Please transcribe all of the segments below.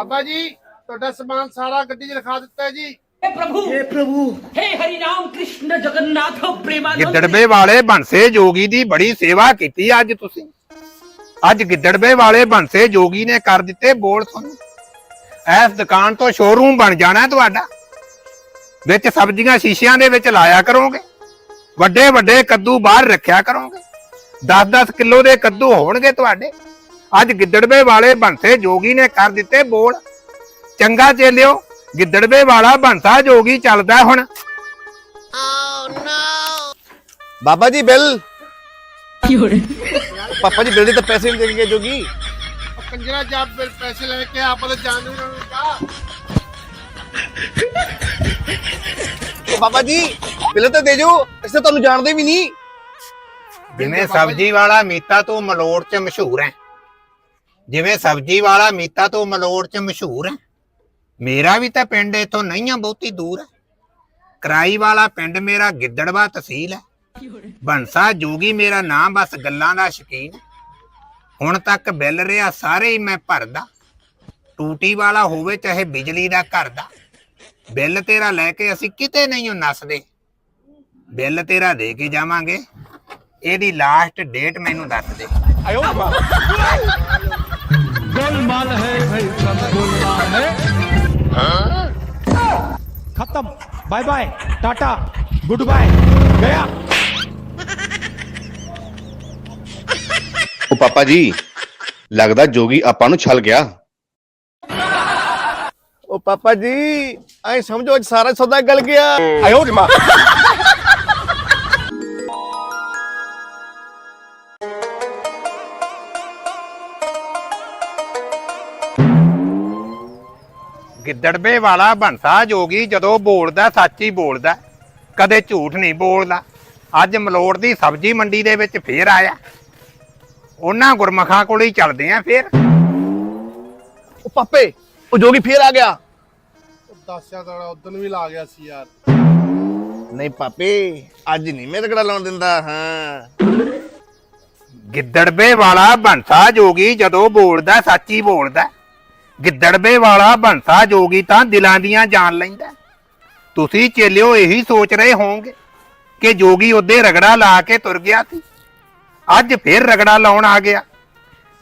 ਬਾਬਾ ਜੀ ਤੁਹਾਡਾ ਸਮਾਨ ਸਾਰਾ ਗੱਡੀ 'ਚ ਰਖਾ ਦਿੱਤਾ ਹੈ ਜੀ हे प्रभु हे प्रभु हे हरि राम कृष्ण जगन्नाथ प्रेमानंद ਗਿੱਦੜਵੇ ਵਾਲੇ ਬੰਸੇ ਜੋਗੀ ਦੀ ਬੜੀ ਸੇਵਾ ਕੀਤੀ ਅੱਜ ਤੁਸੀਂ ਅੱਜ ਗਿੱਦੜਵੇ ਵਾਲੇ ਬੰਸੇ ਜੋਗੀ ਨੇ ਕਰ ਦਿੱਤੇ ਬੋਲ ਤੁਹਾਨੂੰ ਇਸ ਦੁਕਾਨ ਤੋਂ ਸ਼ੋਰੂਮ ਬਣ ਜਾਣਾ ਤੁਹਾਡਾ ਵਿੱਚ ਸਬਜ਼ੀਆਂ ਸ਼ੀਸ਼ਿਆਂ ਦੇ ਵਿੱਚ ਲਾਇਆ ਕਰੋਗੇ ਵੱਡੇ ਵੱਡੇ ਕੱਦੂ ਬਾਹਰ ਰੱਖਿਆ ਕਰੋਗੇ 10-10 ਕਿਲੋ ਦੇ ਕੱਦੂ ਹੋਣਗੇ ਤੁਹਾਡੇ ਅੱਜ ਗਿੱਦੜਵੇ ਵਾਲੇ ਬੰਸੇ ਜੋਗੀ ਨੇ ਕਰ ਦਿੱਤੇ ਬੋਲ। ਚੰਗਾ ਚੇਲਿਓ ਗਿੱਦੜਵੇ ਵਾਲਾ ਬੰਸਾ ਜੋਗੀ ਚੱਲਦਾ ਹੁਣ। ਬਾਬਾ ਜੀ ਬਿੱਲ। ਪਾਪਾ ਜੀ ਬਿੱਲ ਦੇ ਤਾਂ ਪੈਸੇ ਨਹੀਂ ਦੇਣਗੇ ਜੋਗੀ। ਉਹ ਕੰਜਰਾ ਜਾ ਫਿਰ ਪੈਸੇ ਲੈ ਕੇ ਆਪਾਂ ਤਾਂ ਜਾਣ ਰਹੇ ਕਾ ਉਹ ਬਾਬਾ ਜੀ ਬਿੱਲ ਤਾਂ ਦੇ ਜੋ ਅਸੀਂ ਤਾਂ ਤੁਹਾਨੂੰ ਜਾਣਦੇ ਵੀ ਨਹੀਂ। ਜਿਵੇਂ ਸਬਜੀ ਵਾਲਾ ਮੀਤਾ ਤੋਂ ਮਲੋੜ ਚ ਮਸ਼ਹੂਰ ਹੈ। ਜਿਵੇਂ ਸਬਜੀ ਵਾਲਾ ਮੀਤਾ ਤੋਂ ਮਲੋੜ ਚ ਮਸ਼ਹੂਰ ਹੈ। ਮੇਰਾ ਵੀ ਤਾਂ ਪਿੰਡ ਇਥੋਂ ਨਹੀਂ ਆ ਬਹੁਤੀ ਦੂਰ ਹੈ। ਕਰਾਈ ਵਾਲਾ ਪਿੰਡ ਮੇਰਾ ਗਿੱਦੜਵਾ ਤਹਿਸੀਲ ਹੈ। ਬੰਸਾ ਜੋਗੀ ਮੇਰਾ ਨਾਮ ਬਸ ਗੱਲਾਂ ਦਾ ਸ਼ਕੀਨ ਹੁਣ ਤੱਕ ਬਿੱਲ ਰਿਆ ਸਾਰੇ ਹੀ ਮੈਂ ਭਰਦਾ। ਟੂਟੀ ਵਾਲਾ ਹੋਵੇ ਚਾਹੇ ਬਿਜਲੀ ਦਾ ਘਰ ਦਾ। ਬਿੱਲ ਤੇਰਾ ਲੈ ਕੇ ਅਸੀਂ ਕਿਤੇ ਨਹੀਂ ਉਹ ਨੱਸਦੇ। ਬਿੱਲ ਤੇਰਾ ਦੇ ਕੇ ਜਾਵਾਂਗੇ। ਇਹਦੀ ਲਾਸਟ ਡੇਟ ਮੈਨੂੰ ਦੱਸ ਦੇ। गोलमाल है भाई सब गोलमाल है खत्म bye bye tata goodbye गया ਉਹ ਪਾਪਾ ਜੀ ਲੱਗਦਾ ਜੋਗੀ ਆਪਾਂ ਨੂੰ ਛਲ ਗਿਆ ਉਹ ਪਾਪਾ ਜੀ ਐ ਸਮਝੋ ਅੱਜ ਸਾਰਾ ਸੌਦਾ ਗਲ ਗਿਆ ਆਇਓ ਰੇ ਗਿੱਦੜਵੇ ਵਾਲਾ ਬੰਸਾ ਜੋਗੀ ਜਦੋਂ ਬੋਲਦਾ ਸੱਚ ਹੀ ਬੋਲਦਾ ਕਦੇ ਝੂਠ ਨਹੀਂ ਬੋਲਦਾ। ਅੱਜ ਮਲੋੜ ਦੀ ਸਬਜ਼ੀ ਮੰਡੀ ਦੇ ਵਿੱਚ ਫੇਰ ਆਇਆ। ਉਹਨਾਂ ਗੁਰਮਖਾਂ ਕੋਲ ਹੀ ਚੱਲਦੇ ਆ ਫੇਰ। ਉਹ ਪਾਪੇ ਉਹ ਜੋਗੀ ਫੇਰ ਆ ਗਿਆ। ਉਹ ਦੱਸਿਆ ਤਾਂ ਉਦੋਂ ਵੀ ਲਾ ਗਿਆ ਸੀ ਯਾਰ। ਨਹੀਂ ਪਾਪੇ ਅੱਜ ਨਹੀਂ ਮੈਂ ਤਕੜਾ ਲਾਉਣ ਦਿੰਦਾ ਹਾਂ। ਗਿੱਦੜਵੇ ਵਾਲਾ ਬੰਸਾ ਜੋਗੀ ਜਦੋਂ ਬੋਲਦਾ ਸੱਚ ਹੀ ਬੋਲਦਾ। ਗਿੱਦੜਵੇ ਵਾਲਾ ਬੰਸਾ ਜੋਗੀ ਤਾਂ ਦਿਲਾਂ ਦੀਆਂ ਜਾਣ ਲੈਂਦਾ। ਤੁਸੀਂ ਚੇਲਿਓ ਇਹੀ ਸੋਚ ਰਹੇ ਹੋਵੋਗੇ ਕਿ ਜੋਗੀ ਉਹਦੇ ਰਗੜਾ ਲਾ ਕੇ ਤੁਰ ਗਿਆ ਸੀ। ਅੱਜ ਫੇਰ ਰਗੜਾ ਲਾਉਣ ਆ ਗਿਆ।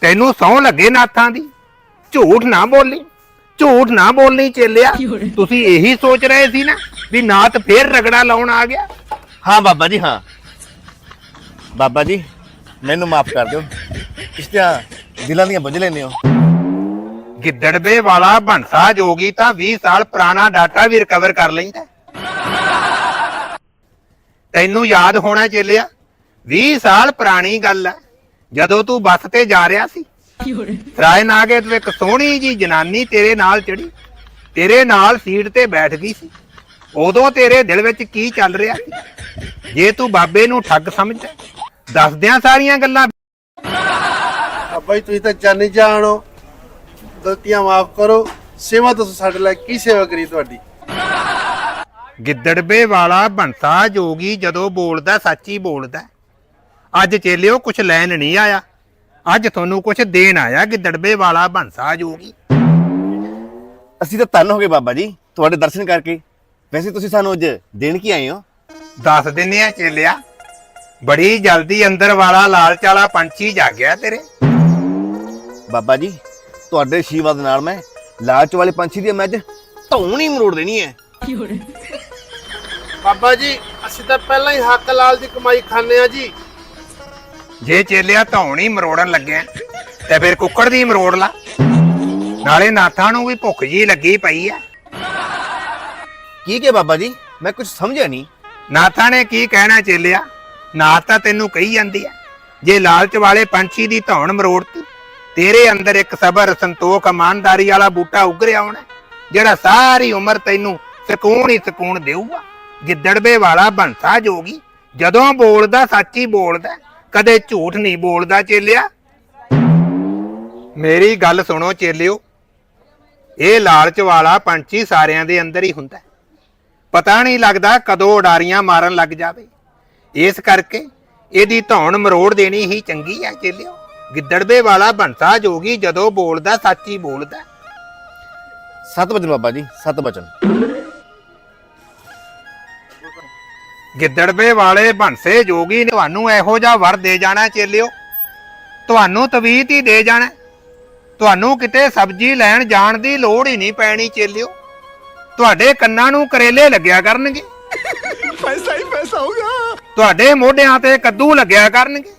ਤੈਨੂੰ ਸੌ ਲੱਗੇ ਨਾਥਾਂ ਦੀ। ਝੂਠ ਨਾ ਬੋਲੀ ਝੂਠ ਨਾ ਬੋਲਣੀ ਚੇਲਿਆ। ਤੁਸੀਂ ਇਹੀ ਸੋਚ ਰਹੇ ਸੀ ਨਾ ਵੀ ਨਾਥ ਫੇਰ ਰਗੜਾ ਲਾਉਣ ਆ ਗਿਆ? ਹਾਂ ਬਾਬਾ ਜੀ ਹਾਂ। ਬਾਬਾ ਜੀ ਮੈਨੂੰ ਮਾਫ ਕਰ ਦਿਓ। ਇਸਤਿਆਂ ਦਿਲਾਂ ਦੀਆਂ ਬੁੱਝ ਲੈਨੇ ਹੋ। ਗਿੱਦੜਵੇ ਵਾਲਾ ਬੰਸਾ ਜੋਗੀ ਤਾਂ 20 ਸਾਲ ਪੁਰਾਣਾ ਡਾਟਾ ਵੀ ਰਿਕਵਰ ਕਰ ਲੈਂਦਾ। ਤੈਨੂੰ ਯਾਦ ਹੋਣਾ ਚੱਲਿਆ 20 ਸਾਲ ਪੁਰਾਣੀ ਗੱਲ ਹੈ ਜਦੋਂ ਤੂੰ ਬੱਸ ਤੇ ਜਾ ਰਿਹਾ ਸੀ। ਰਾਏ ਨਾਗੇ ਤੋਂ ਇੱਕ ਸੋਹਣੀ ਜੀ ਜਨਾਨੀ ਤੇਰੇ ਨਾਲ ਚੜੀ, ਤੇਰੇ ਨਾਲ ਸੀਟ ਤੇ ਬੈਠ ਗਈ ਸੀ। ਉਦੋਂ ਤੇਰੇ ਦਿਲ ਵਿੱਚ ਕੀ ਚੱਲ ਰਿਹਾ ਸੀ? ਜੇ ਤੂੰ ਬਾਬੇ ਨੂੰ ਠੱਗ ਸਮਝਦਾ, ਦੱਸਦਿਆਂ ਸਾਰੀਆਂ ਗੱਲਾਂ ਬਾਬਾ ਤੁਸੀਂ ਤਾਂ ਜਾਣੀ ਜਾਣੋ। ਗਲਤੀਆਂ ਮਾਫ ਕਰੋ ਸੇਵਾ ਤੁਸੀਂ ਸਾਡੇ ਲਈ ਕੀ ਸੇਵਾ ਕਰੀ ਤੁਹਾਡੀ। ਗਿੱਦੜਵੇ ਵਾਲਾ ਬੰਸਾ ਜੋਗੀ ਜਦੋਂ ਬੋਲਦਾ ਸੱਚ ਹੀ ਬੋਲਦਾ। ਅੱਜ ਚੇਲਿਓ ਕੁਛ ਲੈਣ ਨਹੀਂ ਆਇਆ। ਅੱਜ ਤੁਹਾਨੂੰ ਕੁਛ ਦੇਣ ਆਇਆ ਗਿੱਦੜਵੇ ਵਾਲਾ ਬੰਸਾ ਜੋਗੀ। ਅਸੀਂ ਤਾਂ ਧੰਨ ਹੋ ਗਏ ਬਾਬਾ ਜੀ ਤੁਹਾਡੇ ਦਰਸ਼ਨ ਕਰਕੇ। ਵੈਸੇ ਤੁਸੀਂ ਸਾਨੂੰ ਅੱਜ ਦੇਣ ਕੀ ਆਏ ਹੋ? ਦੱਸ ਦਿੰਨੇ ਆ ਚੇਲਿਆ ਬੜੀ ਜਲਦੀ ਅੰਦਰ ਵਾਲਾ ਲਾਲਚ ਵਾਲਾ ਪੰਛੀ ਜਾਗਿਆ ਤੇਰੇ। ਬਾਬਾ ਜੀ ਤੁਹਾਡੇ ਆਸ਼ੀਰਵਾਦ ਨਾਲ ਮੈਂ ਲਾਲਚ ਵਾਲੇ ਪੰਛੀ ਦੀ ਮੈਂ ਅੱਜ ਧੌਣ ਹੀ ਮਰੋੜ ਦੇਣੀ ਹੈ। ਬਾਬਾ ਜੀ ਅਸੀਂ ਤਾਂ ਪਹਿਲਾਂ ਹੀ ਹੱਕ ਲਾਲ ਦੀ ਕਮਾਈ ਖਾਂਦੇ ਆ ਜੀ। ਜੇ ਚੇਲਿਆ ਧੌਣ ਹੀ ਮਰੋੜਨ ਲੱਗਿਆ ਤੇ ਫਿਰ ਕੁੱਕੜ ਦੀ ਮਰੋੜ ਲਾ। ਨਾਲੇ ਨਾਥਾਂ ਨੂੰ ਵੀ ਭੁੱਖ ਜੀ ਲੱਗੀ ਪਈ ਐ ਕੀ ਕੇ ਬਾਬਾ ਜੀ? ਮੈਂ ਕੁਝ ਸਮਝਿਆ ਨਹੀਂ। ਨਾਥਾਂ ਨੇ ਕੀ ਕਹਿਣਾ ਚੇਲਿਆ? ਨਾਥ ਤਾਂ ਤੈਨੂੰ ਕਹੀ ਜਾਂਦੀ ਐ ਜੇ ਲਾਲਚ ਵਾਲੇ ਪੰਛੀ ਦੀ ਧੌਣ ਮਰੋੜਤੀ ਤੇਰੇ ਅੰਦਰ ਇੱਕ ਸਬਰ ਸੰਤੋਖ ਇਮਾਨਦਾਰੀ ਵਾਲਾ ਬੂਟਾ ਉਗਰਿਆ ਹੋਣਾ ਜਿਹੜਾ ਸਾਰੀ ਉਮਰ ਤੈਨੂੰ ਸਕੂਨ ਹੀ ਸਕੂਨ ਦੇਊਗਾ। ਗਿੱਦੜਵੇ ਵਾਲਾ ਬੰਸਾ ਜੋਗੀ, ਜਦੋਂ ਬੋਲਦਾ ਸੱਚ ਹੀ ਬੋਲਦਾ, ਕਦੇ ਝੂਠ ਨਹੀਂ ਬੋਲਦਾ ਚੇਲਿਆ। ਮੇਰੀ ਗੱਲ ਸੁਣੋ ਚੇਲਿਓ, ਇਹ ਲਾਲਚ ਵਾਲਾ ਪੰਛੀ ਸਾਰਿਆਂ ਦੇ ਅੰਦਰ ਹੀ ਹੁੰਦਾ ਪਤਾ ਨਹੀਂ ਲੱਗਦਾ ਕਦੋਂ ਉਡਾਰੀਆਂ ਮਾਰਨ ਲੱਗ ਜਾਵੇ। ਇਸ ਕਰਕੇ ਇਹਦੀ ਧੌਣ ਮਰੋੜ ਦੇਣੀ ਹੀ ਚੰਗੀ ਹੈ ਚੇਲਿਓ। ਗਿੱਦੜਵੇ ਵਾਲਾ ਬੰਸਾ ਜੋਗੀ ਜਦੋਂ ਬੋਲਦਾ ਸੱਚ ਬੋਲਦਾ। ਸੱਤ ਬਚਨ ਬਾਬਾ ਜੀ ਸੱਤ ਬਚਨ ਗਿੱਦੜਵੇ ਵਾਲੇ ਭੰਸੇ ਜੋਗੀ ਨੇ ਤੁਹਾਨੂੰ ਇਹੋ ਜਿਹਾ ਵਰ ਦੇ ਜਾਣਾ ਚੇਲਿਓ। ਤੁਹਾਨੂੰ ਤਵੀਤ ਹੀ ਦੇ ਜਾਣਾ ਤੁਹਾਨੂੰ ਕਿਤੇ ਸਬਜ਼ੀ ਲੈਣ ਜਾਣ ਦੀ ਲੋੜ ਹੀ ਨਹੀਂ ਪੈਣੀ ਚੇਲਿਓ। ਤੁਹਾਡੇ ਕੰਨਾਂ ਨੂੰ ਕਰੇਲੇ ਲੱਗਿਆ ਕਰਨਗੇ। ਪੈਸਾ ਹੀ ਪੈਸਾ ਹੋਗਾ ਤੁਹਾਡੇ ਮੋਢਿਆਂ ਤੇ ਕੱਦੂ ਲੱਗਿਆ ਕਰਨਗੇ।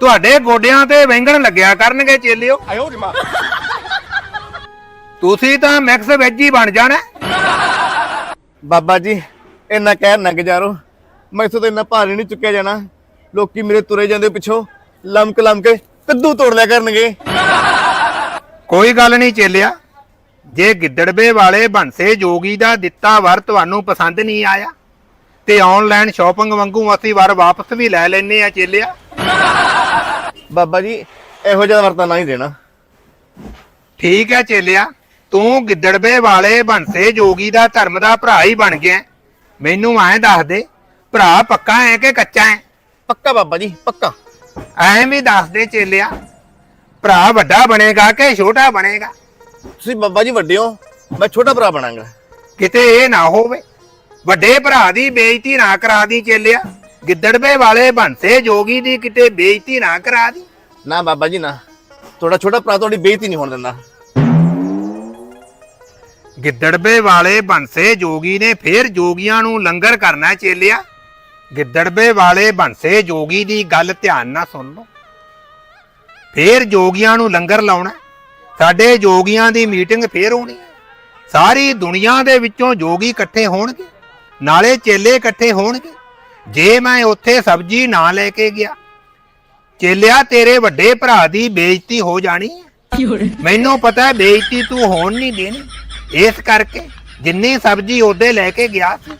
ਤੁਹਾਡੇ ਗੋਡਿਆਂ ਤੇ ਵੈਂਗਣ ਲੱਗਿਆ ਕਰਨਗੇ ਚੇਲਿਓ। ਤੁਸੀਂ ਤਾਂ ਮਿਕਸ ਵੈਜ ਹੀ ਬਣ ਜਾਣਾ। ਬਾਬਾ ਜੀ ਇੰਨਾ ਕਹਿਰ ਨਾ ਗੁਜ਼ਾਰੋ ਮੈਥੋਂ ਤਾਂ ਇੰਨਾ ਭਾਰ ਨਹੀਂ ਚੁੱਕਿਆ ਜਾਣਾ। ਲੋਕੀ ਮੇਰੇ ਤੁਰੇ ਜਾਂਦੇ ਪਿੱਛੋਂ ਲਮਕ ਲਮਕ ਕੇ ਕੱਦੂ ਤੋੜ ਲਿਆ ਕਰਨਗੇ। ਕੋਈ ਗੱਲ ਨਹੀਂ ਚੇਲਿਆ। ਜੇ ਗਿੱਦੜਵੇ ਵਾਲੇ ਬੰਸੇ ਜੋਗੀ ਦਾ ਦਿੱਤਾ ਵਰ ਤੁਹਾਨੂੰ ਪਸੰਦ ਨਹੀਂ ਆਇਆ ਤੇ ਆਨਲਾਈਨ ਸ਼ਾਪਿੰਗ ਵਾਂਗੂ ਅਸੀਂ ਵਰ ਵਾਪਸ ਵੀ ਲੈ ਲੈਨੇ ਆ ਚੇਲਿਆ। ਬਾਬਾ ਜੀ ਇਹੋ ਜਿਹਾ ਵਰਤਾ ਨਾ ਹੀ ਦੇਣਾ। ਠੀਕ ਹੈ ਚੇਲਿਆ ਤੂੰ ਗਿੱਦੜਵੇ ਵਾਲੇ ਬੰਸੇ ਜੋਗੀ ਦਾ ਧਰਮ ਦਾ ਭਰਾ ਹੀ ਬਣ ਗਿਆ। ਮੈਨੂੰ ਐਂ ਦੱਸ ਦੇ ਭਰਾ ਪੱਕਾ ਹੈ ਕਿ ਕੱਚਾ ਹੈ ਪੱਕਾ ਬਾਬਾ ਜੀ ਪੱਕਾ। ਐਂ ਵੀ ਦੱਸ ਦੇ ਚੇਲਿਆ ਭਰਾ ਵੱਡਾ ਬਣੇਗਾ ਕਿ ਛੋਟਾ ਬਣੇਗਾ? ਤੁਸੀਂ ਬਾਬਾ ਜੀ ਵੱਡੇ ਹੋ ਮੈਂ ਛੋਟਾ ਭਰਾ ਬਣਾਂਗਾ। ਕਿਤੇ ਇਹ ਨਾ ਹੋਵੇ ਵੱਡੇ ਭਰਾ ਦੀ ਬੇਇੱਜ਼ਤੀ ਨਾ ਕਰਾ ਦੀ ਚੇਲਿਆ। ਗਿੱਦੜਵੇ ਵਾਲੇ ਬੰਸੇ ਜੋਗੀ ਦੀ ਕਿਤੇ ਬੇਇੱਜ਼ਤੀ ਨਾ ਕਰਾ ਦੀ। ਨਾ ਬਾਬਾ ਜੀ ਨਾ। ਤੁਹਾਡਾ ਛੋਟਾ ਭਰਾ ਤੁਹਾਡੀ ਬੇਇੱਜ਼ਤੀ ਨਹੀਂ ਹੋਣ ਦਿੰਦਾ। ਗਿੱਦੜਵੇ ਵਾਲੇ ਬੰਸੇ ਜੋਗੀ ਨੇ ਫੇਰ ਜੋਗੀਆਂ ਨੂੰ ਲੰਗਰ ਕਰਨਾ ਚੇਲਿਆ। ਗਿੱਦੜਬੇ ਵਾਲੇ ਬੰਸੇ ਜੋਗੀ ਦੀ ਗੱਲ ਧਿਆਨ ਨਾਲ ਸੁਣ ਲਓ। ਫੇਰ ਜੋਗੀਆਂ ਨੂੰ ਲੰਗਰ ਲਾਉਣਾ ਸਾਡੇ ਜੋਗੀਆਂ ਦੀ ਮੀਟਿੰਗ ਫੇਰ ਹੋਣੀ ਹੈ। ਸਾਰੀ ਦੁਨੀਆ ਦੇ ਵਿੱਚੋਂ ਜੋਗੀ ਇਕੱਠੇ ਹੋਣਗੇ। ਨਾਲੇ ਚੇਲੇ ਇਕੱਠੇ ਹੋਣਗੇ। ਜੇ ਮੈਂ ਉੱਥੇ ਸਬਜ਼ੀ ਨਾ ਲੈ ਕੇ ਗਿਆ ਚੇਲਿਆ ਤੇਰੇ ਵੱਡੇ ਭਰਾ ਦੀ ਬੇਇੱਜ਼ਤੀ ਹੋ ਜਾਣੀ ਹੈ। ਮੈਨੂੰ ਪਤਾ ਹੈ ਬੇਇੱਜ਼ਤੀ ਤੂੰ ਹੋਣ ਨਹੀਂ ਦੇਣੀ। ਇਸ ਕਰਕੇ ਜਿੰਨੀ ਸਬਜ਼ੀ ਉਹਦੇ ਲੈ ਕੇ ਗਿਆ ਸੀ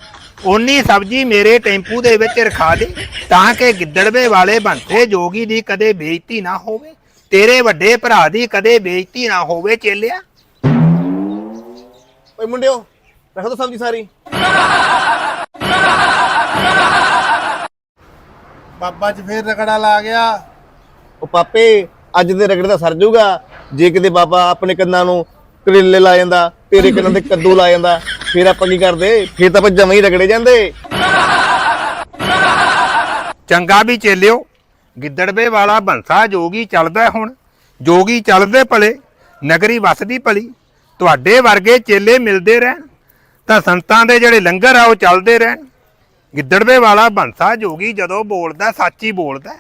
ਓਨੀ ਸਬਜ਼ੀ ਮੇਰੇ ਟੈਂਪੂ ਦੇ ਵਿੱਚ ਰਖਾ ਦੇ ਤਾਂ ਕਿ ਗਿੱਦੜਵੇ ਵਾਲੇ ਬੰਥੇ ਜੋਗੀ ਦੀ ਕਦੇ ਬੇਇੱਜ਼ਤੀ ਨਾ ਹੋਵੇ ਤੇਰੇ ਵੱਡੇ ਭਰਾ ਦੀ ਕਦੇ ਬੇਇੱਜ਼ਤੀ ਨਾ ਹੋਵੇ ਚੇਲਿਆ। ਓਏ ਮੁੰਡਿਓ ਰੱਖ ਦੋ ਸਬਜ਼ੀ ਸਾਰੀ। ਬਾਬਾ ਚ ਫੇਰ ਰਗੜਾ ਲਾ ਗਿਆ। ਉਹ ਪਾਪੇ ਅੱਜ ਦੇ ਰਗੜੇ ਦਾ ਸਰ ਜਾਊਗਾ ਜੇ ਕਿਤੇ ਬਾਬਾ ਆਪਣੇ ਕੰਨਾਂ ਨੂੰ ਕਰੇਲੇ ਲਾ ਜਾਂਦਾ ਤੇਰੇ ਕੰਨਾਂ ਤੇ ਕੱਦੂ ਲਾ ਜਾਂਦਾ ਫਿਰ ਆਪਾਂ ਕੀ ਕਰਦੇ? ਫਿਰ ਤਾਂ ਆਪਾਂ ਜਮਾਂ ਹੀ ਰਗੜੇ ਜਾਂਦੇ। ਚੰਗਾ ਵੀ ਚੇਲਿਓ ਗਿੱਦੜਵੇ ਵਾਲਾ ਬੰਸਾ ਜੋਗੀ ਚੱਲਦਾ ਹੁਣ। ਜੋਗੀ ਚੱਲਦੇ ਭਲੇ ਨਗਰੀ ਵਸਦੀ ਭਲੀ। ਤੁਹਾਡੇ ਵਰਗੇ ਚੇਲੇ ਮਿਲਦੇ ਰਹਿਣ ਤਾਂ ਸੰਤਾਂ ਦੇ ਜਿਹੜੇ ਲੰਗਰ ਆ ਉਹ ਚੱਲਦੇ ਰਹਿਣ। ਗਿੱਦੜਵੇ ਵਾਲਾ ਬੰਸਾ ਜੋਗੀ ਜਦੋਂ ਬੋਲਦਾ ਸੱਚ ਹੀ ਬੋਲਦਾ।